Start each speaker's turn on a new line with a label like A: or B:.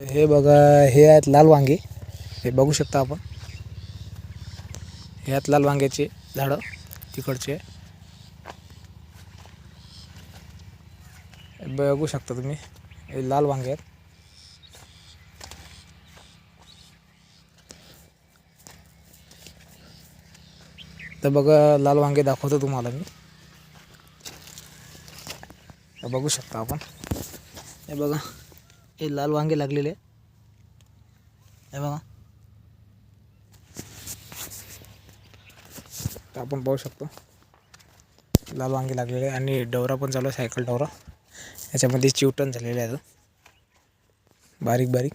A: हे बघा हे आहेत लाल वांगे. हे बघू शकता आपण. हे आहेत लाल वांग्याचे झाडं तिकडचे. हे बघू शकता तुम्ही. हे लाल वांगे आहेत. तर बघा लाल वांगे दाखवतो तुम्हाला मी. बघू शकता आपण. हे बघा. हे लाल वांगे लागलेले आहे. हे बघा. तर आपण पाहू शकतो. लाल वांगे लागलेले आहे आणि डवरा पण चालू आहे सायकल डवरा. याच्यामध्ये चिवटण झालेले आहे बारीक बारीक.